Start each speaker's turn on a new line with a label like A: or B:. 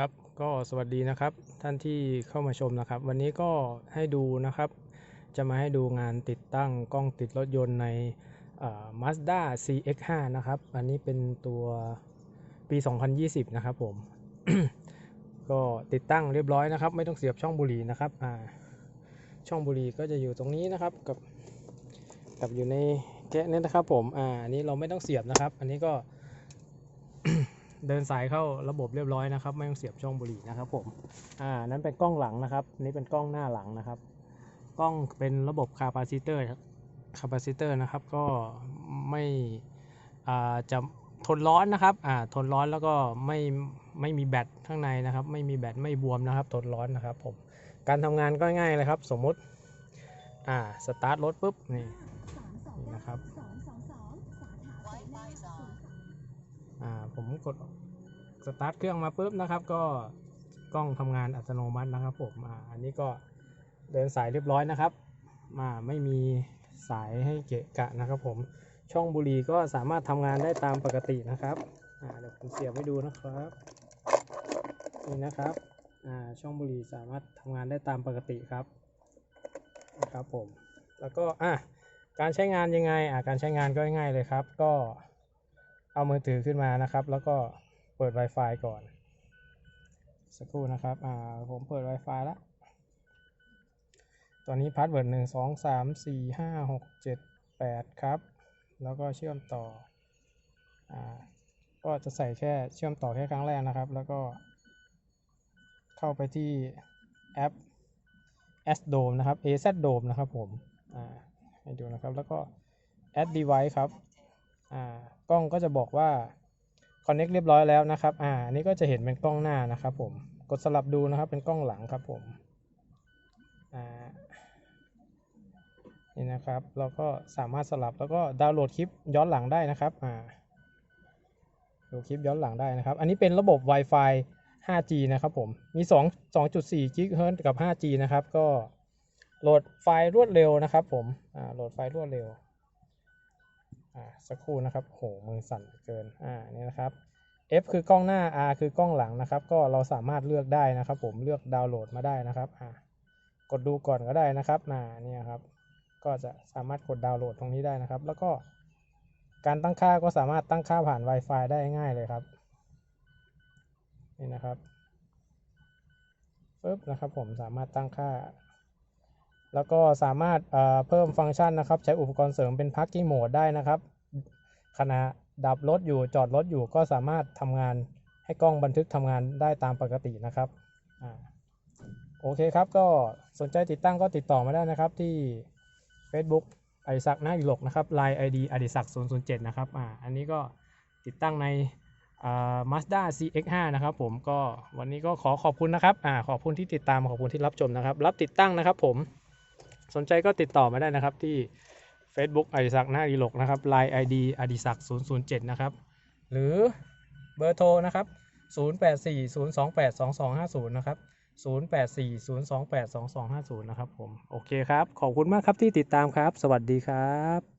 A: ครับก็สวัสดีนะครับท่านที่เข้ามาชมนะครับ วันนี้ก็ให้ดูนะครับ จะมาให้ดูงานติดตั้งกล้องติดรถยนต์ในมาสด้า CX5 นะครับ อันนี้เป็นตัวปี 2020 นะครับผมก็ติดตั้งเรียบร้อยนะครับ ไม่ต้องเสียบช่องบุหรี่นะครับอ่าช่องบุหรี่ก็จะอยู่ตรงนี้นะครับกับกับอยู่ในแกะนี่นะครับผมอ่าอันนี้เราไม่ต้องเสียบนะครับ อันนี้ก็ เดินสายเข้าระบบเรียบร้อยนะครับ ไม่ต้องเสียบช่องบุหรี่นะครับผมอ่านั้นเป็นกล้องหลังนะครับ นี่เป็นกล้องหน้าหลังนะครับ กล้องเป็นระบบคาปาซิเตอร์คาปาซิเตอร์นะครับก็ไม่อ่าจะทนร้อนนะครับอ่าทนร้อนแล้วก็ไม่ไม่มีแบตข้างในนะครับ ไม่มีแบตไม่บวมนะครับทนร้อนนะครับผมการทำงานก็ง่ายเลยครับ สมมุติอ่าสตาร์ทรถปุ๊บนี่นะครับ อ่าผมกดสตาร์ทเครื่องมาปุ๊บนะครับ ก็กล้องทำงานอัตโนมัตินะครับผมอ่าอันนี้ก็เดินสายเรียบร้อยนะครับมาไม่มีสายให้เกะกะนะครับ ผมช่องบุหรี่ก็สามารถทำงานได้ตามปกตินะครับอ่าเดี๋ยวผมเสียบให้ดูนะครับนี่นะครับอ่าช่องบุหรี่สามารถทำงานได้ตามปกติครับนะครับผมแล้วก็อะการใช้งานยังไงอ่าการใช้งานก็ง่ายเลยครับ ก็ เอามือถือขึ้นมานะครับ แล้วก็เปิด Wi-Fi ก่อน สักครู่นะครับอ่าผมเปิด Wi-Fi แล้วตอนนี้พาสเวิร์ดหนึ่งสองสามสี่ห้าหกเจ็ดแปดครับ แล้วก็เชื่อมต่ออ่าก็จะใส่แค่เชื่อมต่อแค่ครั้งแรกนะครับ แล้วก็เข้าไปที่แอป S Dome นะครับ AZ Dome นะครับผม อ่า ให้ดูนะครับ แล้วก็ Add Device ครับ อ่ากล้องก็จะบอกว่า Connect เรียบร้อยแล้วนะครับ อ่าอันนี้ก็จะเห็นเป็นกล้องหน้านะครับผม กดสลับดูนะครับ เป็นกล้องหลังครับผม อ่า นี่นะครับ เราก็สามารถสลับแล้วก็ดาวน์โหลดคลิปย้อนหลังได้นะครับ อ่า ดูคลิปย้อนหลังได้นะครับ อันนี้เป็นระบบ Wi-Fi 5G นะครับผม มี 2 2.4 GHz กับ 5G นะครับ ก็โหลดไฟล์รวดเร็วนะครับผม อ่า โหลดไฟล์รวดเร็ว อ่าสักครู่นะครับโหมือสั่นเกินอ่านี่นะครับ F คือกล้องหน้า R คือกล้องหลังนะครับ ก็เราสามารถเลือกได้นะครับ ผมเลือกดาวน์โหลดมาได้นะครับอ่ากดดูก่อนก็ได้นะครับน่าเนี่ยครับ ก็จะสามารถกดดาวน์โหลดตรงนี้ได้นะครับ แล้วก็การตั้งค่าก็สามารถตั้งค่าผ่าน Wi-Fi ได้ง่ายเลยครับนี่นะครับปึ๊บนะครับผมสามารถตั้งค่า แล้วก็สามารถเพิ่มฟังก์ชันนะครับ ใช้อุปกรณ์เสริมเป็น Parking Mode ได้นะครับ ขณะดับรถอยู่จอดรถอยู่ก็สามารถทำงานให้กล้องบันทึกทำงานได้ตามปกตินะครับอโอเคครับก็สนใจติดตั้งก็ติดต่อมาได้นะครับที่ Facebook อดิศักดิ์นาคดิลกนะครับ Line ID อดิศักดิ์007 นะครับอ่าอันนี้ก็ติดตั้งในอ่า Mazda CX5 นะครับผมก็วันนี้ก็ขอขอบคุณนะครับอ่าขอบคุณที่ติดตามขอบคุณที่รับชมนะครับ รับติดตั้งนะครับผม สนใจก็ติดต่อมาได้นะครับที่ Facebook อดิศักดิ์นาดีหลกนะครับ Line ID อดิศักดิ์007 นะครับ หรือเบอร์โทรนะครับ 0840282250 นะครับ 0840282250 นะครับผม โอเคครับ ขอบคุณมากครับที่ติดตามครับ สวัสดีครับ